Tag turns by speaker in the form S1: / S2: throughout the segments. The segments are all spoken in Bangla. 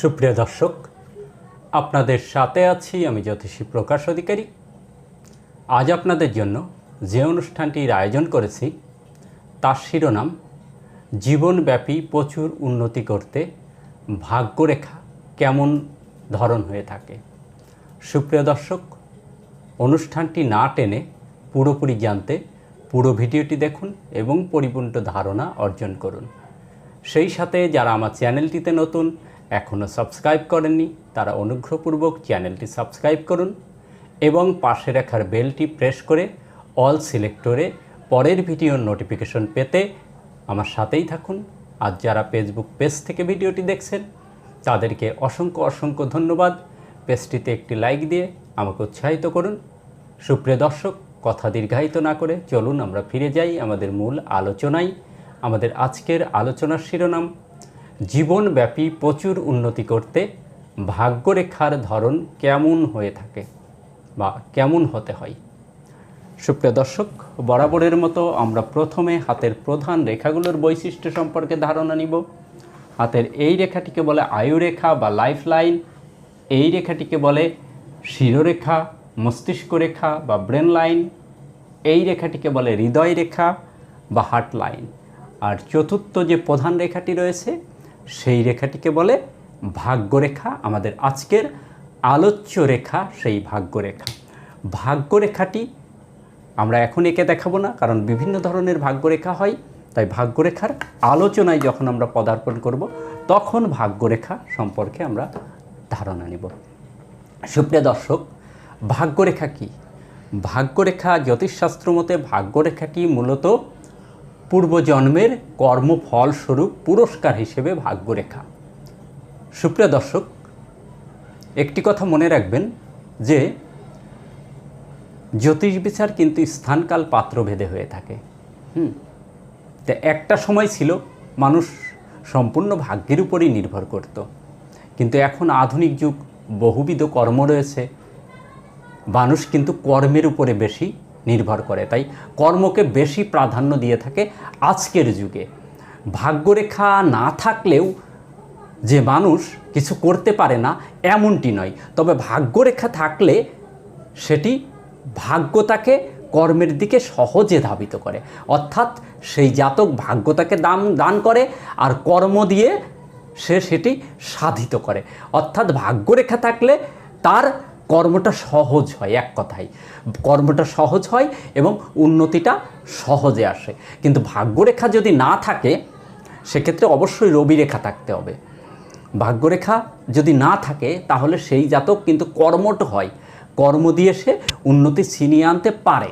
S1: সুপ্রিয় দর্শক, আপনাদের সাথে আছি আমি জ্যোতিষী প্রকাশ অধিকারী। আজ আপনাদের জন্য যে অনুষ্ঠানটির আয়োজন করেছি, তার শিরোনাম, জীবনব্যাপী প্রচুর উন্নতি করতে ভাগ্যরেখা কেমন ধরন হয়ে থাকে। সুপ্রিয় দর্শক, অনুষ্ঠানটি না টেনে পুরোপুরি জানতে পুরো ভিডিওটি দেখুন এবং পরিপূর্ণ ধারণা অর্জন করুন। সেই সাথে যারা আমার চ্যানেলটিতে নতুন এখনও সাবস্ক্রাইব করেননি, তারা অনুগ্রহপূর্বক চ্যানেলটি সাবস্ক্রাইব করুন এবং পাশে রাখার বেলটি প্রেস করে অল সিলেক্টরে পরের ভিডিওর নোটিফিকেশন পেতে আমার সাথেই থাকুন। আর যারা ফেসবুক পেজ থেকে ভিডিওটি দেখছেন, তাদেরকে অসংখ্য অসংখ্য ধন্যবাদ। পেজটিতে একটি লাইক দিয়ে আমাকে উৎসাহিত করুন। সুপ্রিয় দর্শক, কথা দীর্ঘায়িত না করে চলুন, আমরা ফিরে যাই আমাদের মূল আলোচনায়। আমাদের আজকের আলোচনার শিরোনাম জীবনব্যাপী প্রচুর উন্নতি করতে ভাগ্যরেখার ধরন কেমন হয়ে থাকে বা কেমন হতে হয়? সুপ্রিয় দর্শক, বরাবরের মতো আমরা প্রথমে হাতের প্রধান রেখাগুলোর বৈশিষ্ট্য সম্পর্কে ধারণা নিব। হাতের এই রেখাটিকে বলে আয়ুরেখা বা লাইফ লাইন এই রেখাটিকে বলে শিরোরেখা, মস্তিষ্ক রেখা বা ব্রেন লাইন, এই রেখাটিকে বলে হৃদয় রেখা বা হার্ট লাইন। আর চতুর্থ যে প্রধান রেখাটি রয়েছে সেই রেখাটিকে বলে ভাগ্যরেখা। আমাদের আজকের আলোচ্য রেখা সেই ভাগ্যরেখা। ভাগ্যরেখাটি আমরা এখন একে দেখাবো না, কারণ বিভিন্ন ধরনের ভাগ্যরেখা হয়। তাই ভাগ্যরেখার আলোচনায় যখন আমরা পদার্পণ করব, তখন ভাগ্যরেখা সম্পর্কে আমরা ধারণা নিব। সুপ্রিয় দর্শক, ভাগ্যরেখা কি? ভাগ্যরেখা জ্যোতিষশাস্ত্র মতে ভাগ্যরেখাটি মূলত পূর্বজন্মের কর্মফল স্বরূপ পুরস্কার হিসেবে ভাগ্যরেখা। সুপ্রিয় দর্শক, একটি কথা মনে রাখবেন যে, জ্যোতিষ বিচার কিন্তু স্থানকাল পাত্রভেদে হয়ে থাকে। হুম? তো একটা সময় ছিল মানুষ সম্পূর্ণ ভাগ্যের উপরই নির্ভর করত। কিন্তু এখন আধুনিক যুগ, বহুবিধ কর্ম রয়েছে। মানুষ কিন্তু কর্মের উপরে বেশি নির্ভর করে। তাই কর্মকে বেশি প্রাধান্য দিয়ে থাকে আজকের যুগে। ভাগ্যরেখা না থাকলেও যে মানুষ কিছু করতে পারে না, এমনটি নয়। তবে ভাগ্যরেখা থাকলে সেটি ভাগ্যতাকে কর্মের দিকে সহজে ধাবিত করে। অর্থাৎ সেই জাতক ভাগ্যতাকে দান দান করে আর কর্ম দিয়ে সে সেটি সাধিত করে। অর্থাৎ ভাগ্যরেখা থাকলে তার কর্মটা সহজ হয়, এক কথায়। কর্মটা সহজ হয় এবং উন্নতিটা সহজে আসে। কিন্তু ভাগ্যরেখা যদি না থাকে, সেক্ষেত্রে অবশ্যই রবি রেখা থাকতে হবে। ভাগ্যরেখা যদি না থাকে, তাহলে সেই জাতক কিন্তু কর্মট হয়। কর্ম দিয়ে সে উন্নতি ছিনিয়ে আনতে পারে।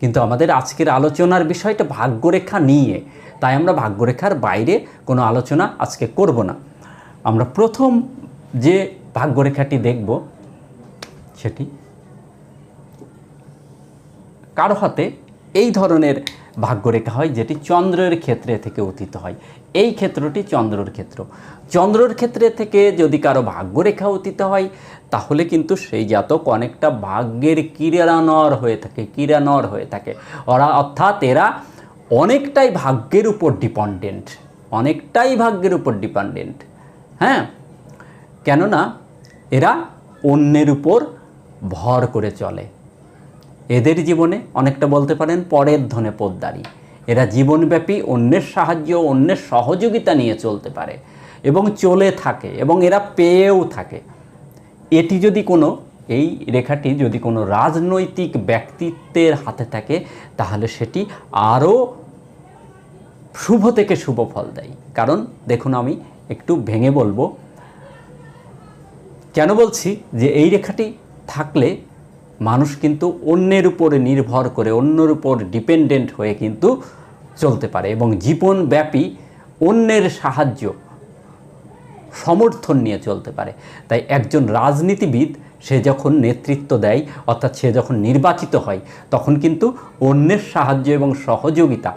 S1: কিন্তু আমাদের আজকের আলোচনার বিষয়টা ভাগ্যরেখা নিয়ে। তাই আমরা ভাগ্যরেখার বাইরে কোনো আলোচনা আজকে করব না। আমরা প্রথম যে ভাগ্যরেখাটি দেখব সেটি। কারও হাতে এই ধরনের ভাগ্যরেখা হয় যেটি চন্দ্রের ক্ষেত্রে থেকে অতীত হয়। এই ক্ষেত্রটি চন্দ্রর ক্ষেত্র। চন্দ্রর ক্ষেত্রে থেকে যদি কারও ভাগ্যরেখা অতীত হয়, তাহলে কিন্তু সেই জাতক অনেকটা ভাগ্যের কিরানর হয়ে থাকে কিরানর হয়ে থাকে। ওরা অর্থাৎ এরা অনেকটাই ভাগ্যের উপর ডিপেন্ডেন্ট অনেকটাই ভাগ্যের উপর ডিপেন্ডেন্ট হ্যাঁ? কেননা এরা অন্যের উপর ভর করে চলে। এদের জীবনে অনেকটা বলতে পারেন পরের ধনে পোদ্দারি। এরা জীবনব্যাপী, অন্যের সাহায্য, অন্যের সহযোগিতা নিয়ে চলতে পারে এবং চলে থাকে এবং এরা পেয়েও থাকে। এটি যদি কোনো, এই রেখাটি যদি কোনো রাজনৈতিক ব্যক্তিত্বের হাতে থাকে, তাহলে সেটি আরও শুভ থেকে শুভ ফল দেয়। কারণ দেখুন আমি একটু ভেঙে বলব। কেন বলছি যে এই রেখাটি থাকলে মানুষ কিন্তু অন্যের উপরে নির্ভর করে, অন্যের উপর ডিপেন্ডেন্ট হয়ে কিন্তু চলতে পারে এবং জীবনব্যাপী অন্যের সাহায্য, সমর্থন নিয়ে চলতে পারে। তাই একজন রাজনীতিবিদ, সে যখন নেতৃত্ব দেয়, অর্থাৎ সে যখন নির্বাচিত হয়, তখন কিন্তু অন্যের সাহায্য এবং সহযোগিতা,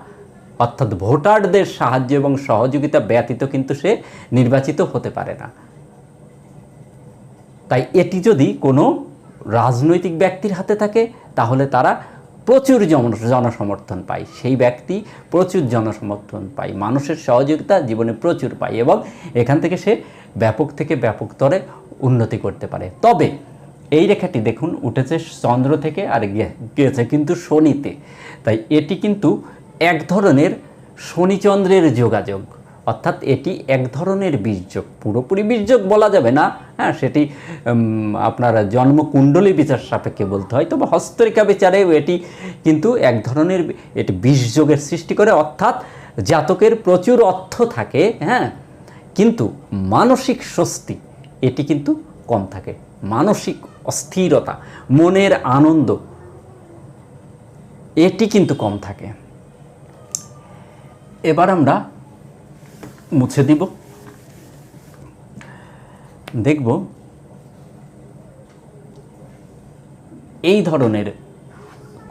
S1: অর্থাৎ ভোটারদের সাহায্য এবং সহযোগিতা ব্যতীত কিন্তু সে নির্বাচিত হতে পারে না। তাই এটি যদি কোনো রাজনৈতিক ব্যক্তির হাতে থাকে, তাহলে তারা প্রচুর জন, জনসমর্থন পায়। সেই ব্যক্তি প্রচুর জনসমর্থন পায়। মানুষের সহযোগিতা জীবনে প্রচুর পায় এবং এখান থেকে সে ব্যাপক থেকে ব্যাপকতরে উন্নতি করতে পারে। তবে এই রেখাটি দেখুন, উঠেছে চন্দ্র থেকে আর গে- গেছে কিন্তু শনিতে। তাই এটি কিন্তু এক ধরনের শনিচন্দ্রের যোগাযোগ। অর্থাৎ এটি এক ধরনের বীজযোগ। পুরোপুরি বীজযোগ বলা যাবে না। হ্যাঁ সেটি আপনার জন্মকুণ্ডলী বিচার সাপেক্ষে বলতে হয়। তবে হস্তরেখা বিচারে এটি কিন্তু এক ধরনের এটি বীজযোগের সৃষ্টি করে। অর্থাৎ জাতকের প্রচুর অর্থ থাকে হ্যাঁ কিন্তু মানসিক স্বস্তি, এটি কিন্তু কম থাকে। মানসিক অস্থিরতা, মনের আনন্দ, এটি কিন্তু কম থাকে। এবার আমরা মুছে দিব। দেখব এই ধরনের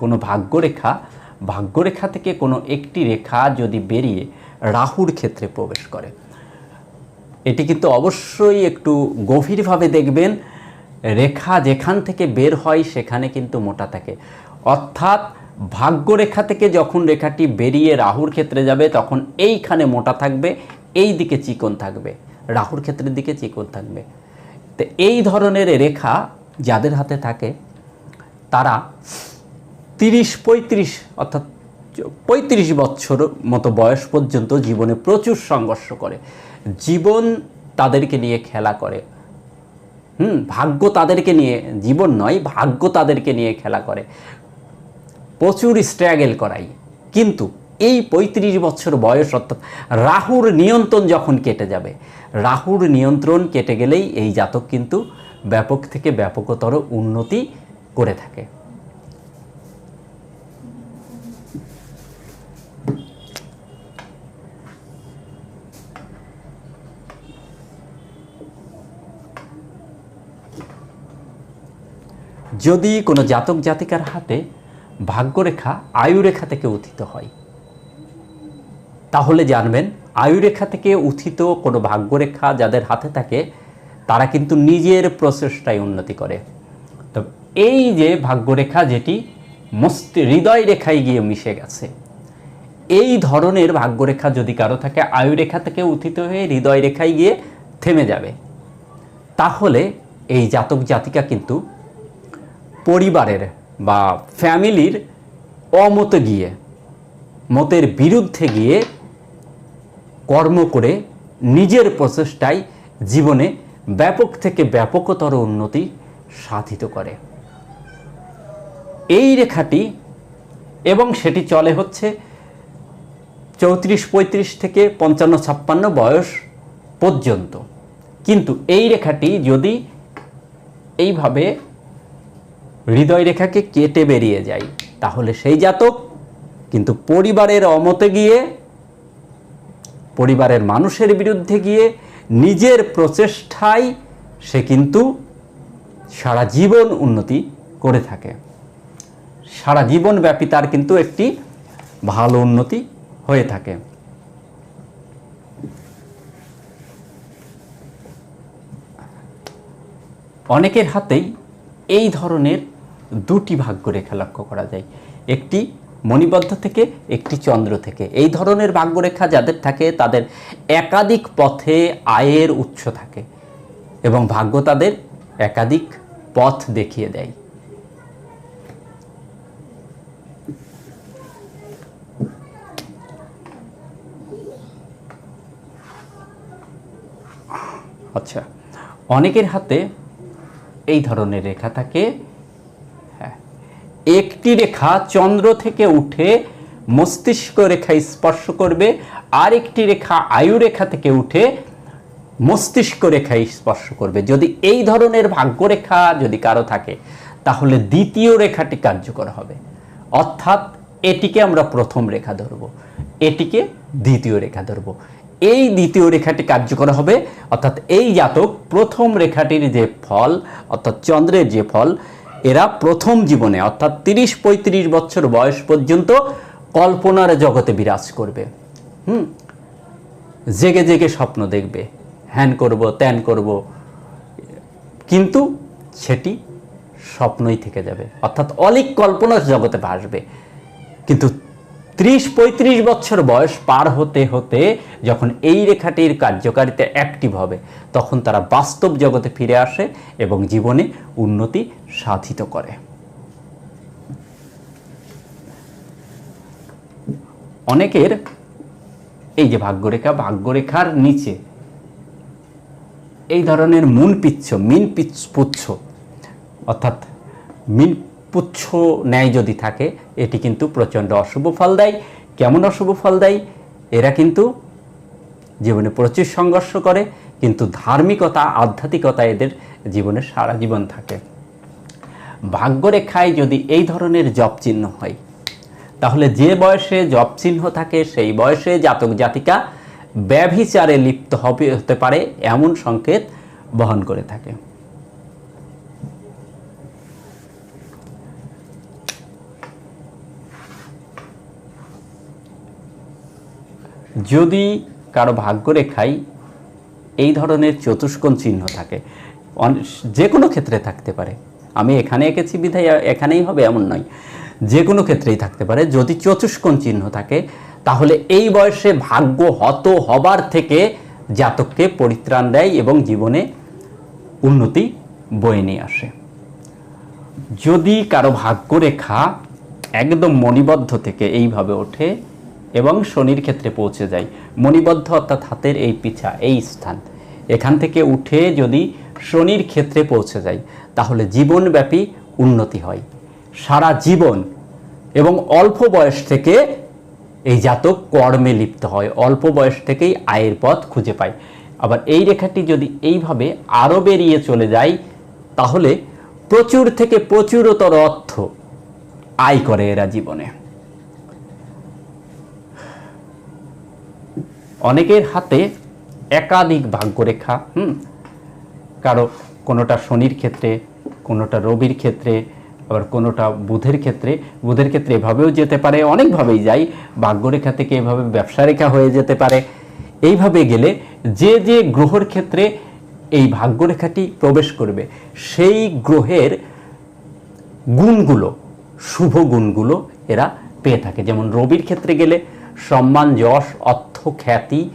S1: কোনো ভাগ্যরেখা ভাগ্যরেখা থেকে কোনো একটি রেখা যদি বেরিয়ে রাহুর ক্ষেত্রে প্রবেশ করে। এটি কিন্তু অবশ্যই একটু গভীরভাবে দেখবেন, রেখা যেখান থেকে বের হয় সেখানে কিন্তু মোটা থাকে। অর্থাৎ ভাগ্যরেখা থেকে যখন রেখাটি বেরিয়ে রাহুর ক্ষেত্রে যাবে, তখন এইখানে মোটা থাকবে এই দিকে চিকন থাকবে, রাহুর ক্ষেত্রের দিকে চিকন থাকবে। তো এই ধরনের রেখা যাদের হাতে থাকে, তারা তিরিশ পঁয়ত্রিশ অর্থাৎ পঁয়ত্রিশ বছর মতো বয়স পর্যন্ত জীবনে প্রচুর সংঘর্ষ করে। জীবন তাদেরকে নিয়ে খেলা করে। হুম, ভাগ্য তাদেরকে নিয়ে, জীবন নয়, ভাগ্য তাদেরকে নিয়ে খেলা করে। প্রচুর স্ট্রাগেল করাই। কিন্তু এই পঁয়ত্রিশ বছর বয়স অর্থাৎ রাহুর নিয়ন্ত্রণ যখন কেটে যাবে, রাহুর নিয়ন্ত্রণ কেটে গেলেই এই জাতক কিন্তু ব্যাপক থেকে ব্যাপকতর উন্নতি করে থাকে। যদি কোনো জাতক জাতিকার হাতে ভাগ্যরেখা, আয়ুরেখা থেকে উত্থিত হয় তাহলে জানবেন, আয়ুরেখা থেকে উথিত কোনো ভাগ্যরেখা যাদের হাতে থাকে, তারা কিন্তু নিজের প্রচেষ্টায় উন্নতি করে। তো এই যে ভাগ্যরেখা যেটি মস্তি হৃদয় রেখায় গিয়ে মিশে গেছে, এই ধরনের ভাগ্যরেখা যদি কারও থাকে, আয়ুরেখা থেকে উথিত হয়ে হৃদয় রেখায় গিয়ে থেমে যাবে। তাহলে এই জাতক জাতিকা কিন্তু পরিবারের বা ফ্যামিলির অমতে গিয়ে, মতের বিরুদ্ধে গিয়ে কর্ম করে নিজের প্রচেষ্টায় জীবনে ব্যাপক থেকে ব্যাপকতর উন্নতি সাধিত করে। এই রেখাটি এবং সেটি চলে হচ্ছে চৌত্রিশ পঁয়ত্রিশ থেকে পঞ্চান্ন ছাপ্পান্ন বয়স পর্যন্ত। কিন্তু এই রেখাটি যদি এইভাবে হৃদয় রেখাকে কেটে বেরিয়ে যায়, তাহলে সেই জাতক কিন্তু পরিবারের অমতে গিয়ে পরিবারের মানুষের বিরুদ্ধে গিয়ে নিজের প্রচেষ্টায় সে কিন্তু সারা জীবন উন্নতি করে থাকে। সারা জীবন ব্যাপী তার কিন্তু একটি ভালো উন্নতি হয়ে থাকে। অনেকের হাতেই এই ধরনের দুটি ভাগ্যরেখা লক্ষ্য করা যায়। একটি মণিবদ্ধ থেকে, একটি চন্দ্র থেকে। এই ধরনের ভাগ্যরেখা যাদের থাকে, তাদের একাধিক পথে আয়ের উৎস থাকে এবং ভাগ্য তাদের একাধিক পথ দেখিয়ে দেয়। আচ্ছা অনেকের হাতে এই ধরনের রেখা থাকে। একটি রেখা চন্দ্র থেকে উঠে মস্তিষ্ক রেখা স্পর্শ করবে আর একটি রেখা আয়ু রেখা থেকে উঠে মস্তিষ্ক রেখা স্পর্শ করবে। যদি এই ধরনের ভাগ্যরেখা যদি কারও থাকে, তাহলে দ্বিতীয় রেখাটি কার্যকর হবে। অর্থাৎ এটিকে আমরা প্রথম রেখা ধরব, এটিকে দ্বিতীয় রেখা ধরব। এই দ্বিতীয় রেখাটি কার্যকর হবে, অর্থাৎ এই জাতক প্রথম রেখাটির যে ফল, অর্থাৎ চন্দ্রের যে ফল এরা প্রথম জীবনে, অর্থাৎ তিরিশ পঁয়ত্রিশ বছর বয়স পর্যন্ত কল্পনার জগতে বিরাজ করবে। হুম? জেগে জেগে স্বপ্ন দেখবে। হ্যান করব, ত্যান করব। কিন্তু সেটি স্বপ্নই থেকে যাবে। অর্থাৎ অলিক কল্পনার জগতে ভাসবে। কিন্তু ত্রিশ পঁয়ত্রিশ বছর বয়স পার হতে হতে যখন এই রেখাটির কার্যকারিতা অ্যাক্টিভ হবে, তখন তারা বাস্তব জগতে ফিরে আসে এবং জীবনে উন্নতি সাধিত করে। অনেকের এই যে ভাগ্যরেখা, ভাগ্যরেখার নিচে এই ধরনের মুন পিচ্ছ, মিন পিচ্ছ পুচ্ছ, অর্থাৎ মিন পুচ্ছ ন্যায় যদি থাকে, এটি কিন্তু প্রচণ্ড অশুভ ফল দেয়। কেমন অশুভ ফল দেয়? এরা কিন্তু জীবনে প্রচুর সংঘর্ষ করে, কিন্তু ধার্মিকতা, আধ্যাত্মিকতা এদের জীবনে সারা জীবন থাকে। ভাগ্যরেখায় যদি এই ধরনের জপ চিহ্ন হয়, তাহলে যে বয়সে জপ চিহ্ন থাকে, সেই বয়সে জাতক জাতিকা ব্যভিচারে লিপ্ত হবে হতে পারে, এমন সংকেত বহন করে থাকে। যদি কারও ভাগ্যরেখায় এই ধরনের চতুষ্কোণ চিহ্ন থাকে যে কোনো ক্ষেত্রে থাকতে পারে। আমি এখানে এঁকেছি বিধায়, এখানেই হবে, এমন নয়। যে কোনো ক্ষেত্রেই থাকতে পারে। যদি চতুষ্কোণ চিহ্ন থাকে, তাহলে এই বয়সে ভাগ্য হত হবার থেকে জাতককে পরিত্রাণ দেয় এবং জীবনে উন্নতি বয়ে নিয়ে আসে। যদি কারও ভাগ্যরেখা একদম মণিবদ্ধ থেকে এইভাবে ওঠে এবং শনির ক্ষেত্রে পৌঁছে যায়। মণিবদ্ধ অর্থাৎ হাতের এই পিছা এই স্থান। এখান থেকে উঠে যদি শনির ক্ষেত্রে পৌঁছে যায়, তাহলে জীবনব্যাপী উন্নতি হয়। সারা জীবন এবং অল্প বয়স থেকে এই জাতক কর্মে লিপ্ত হয়। অল্প বয়স থেকেই আয়ের পথ খুঁজে পায়। আবার এই রেখাটি যদি এইভাবে আরও বেরিয়ে চলে যায়, তাহলে প্রচুর থেকে প্রচুরতর অর্থ আয় করে এরা জীবনে। অনেকের হাতে একাধিক ভাগ্যরেখা, হুম? কারও কোনোটা শনির ক্ষেত্রে, কোনোটা রবির ক্ষেত্রে, আবার কোনোটা বুধের ক্ষেত্রে। বুধের ক্ষেত্রে এভাবেও যেতে পারে, অনেকভাবেই যাই। ভাগ্যরেখা থেকে এভাবে ব্যবসা রেখা হয়ে যেতে পারে। এইভাবে গেলে যে যে গ্রহর ক্ষেত্রে এই ভাগ্যরেখাটি প্রবেশ করবে, সেই গ্রহের গুণগুলো, শুভ গুণগুলো এরা পেয়ে থাকে। যেমন রবির ক্ষেত্রে গেলে সম্মান, যশ, অর্থ, খ্যাতি,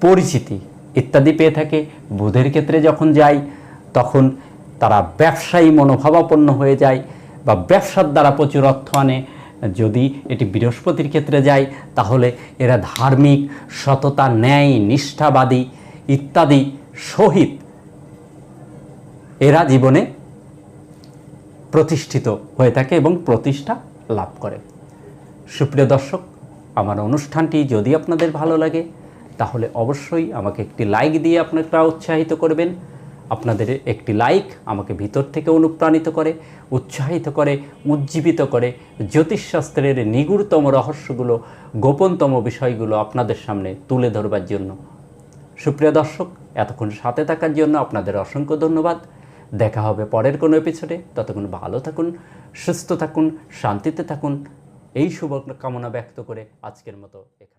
S1: পরিচিতি ইত্যাদি পেয়ে থাকে। বুধের ক্ষেত্রে যখন যায় তখন তারা ব্যবসায়ী মনোভাবাপন্ন হয়ে যায় বা ব্যবসার দ্বারা প্রচুর অর্থ আনে। যদি এটি বৃহস্পতির ক্ষেত্রে যায় তাহলে এরা ধার্মিক, সততা, ন্যায়, নিষ্ঠাবাদী ইত্যাদি সহিত এরা জীবনে প্রতিষ্ঠিত হয়ে থাকে এবং প্রতিষ্ঠা লাভ করে। সুপ্রিয় দর্শক আমার অনুষ্ঠানটি যদি আপনাদের ভালো লাগে, তাহলে অবশ্যই আমাকে একটি লাইক দিয়ে আপনারা উৎসাহিত করবেন। আপনাদের একটি লাইক আমাকে ভিতর থেকে অনুপ্রাণিত করে, উৎসাহিত করে, উজ্জীবিত করে। জ্যোতিষশাস্ত্রের নিগুড়তম রহস্যগুলো, গোপনতম বিষয়গুলো আপনাদের সামনে তুলে ধরবার জন্য। সুপ্রিয় দর্শক, এতক্ষণ সাথে থাকার জন্য আপনাদের অসংখ্য ধন্যবাদ। দেখা হবে পরের কোনো এপিসোডে ততক্ষণ ভালো থাকুন, সুস্থ থাকুন, শান্তিতে থাকুন। এই শুভ কামনা ব্যক্ত করে আজকের মতো এখানে